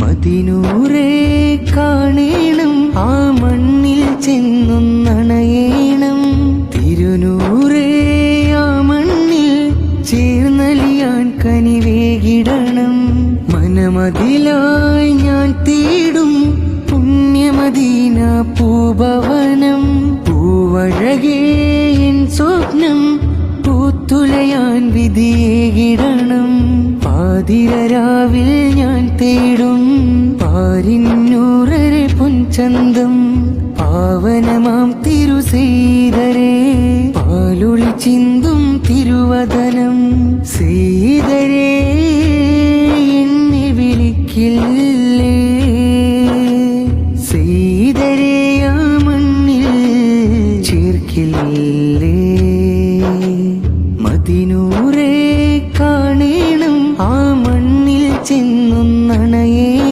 മതിനൂറേ കാണേണം. ആ മണ്ണിൽ ചെന്നും നണയേണം. തിരുനൂറെ ആ മണ്ണിൽ ചേർന്നലിയാൻ കനിവേകിടണം. മനമതിലായി ഞാൻ തേടും പുണ്യമദീന പൂഭവനം. പൂവഴകേ എൻ സ്വപ്നം പൂത്തുലയാൻ വിധിയേകിടണം. മധുരരാവിൽ ഞാൻ തേടും പാരിന്നൂറരെ പൊൻചന്തം. പാവനമാം തിരുസീതരെ പാലൊളി ചിന്തും തിരുവദനം സീതരെ എന്നെ വിളിക്കില്ലേ? സീതരെ ആ മണ്ണിൽ ചേർക്കില്ലേ? മതിനൂറേ കാണേ നിന്നും നണയേ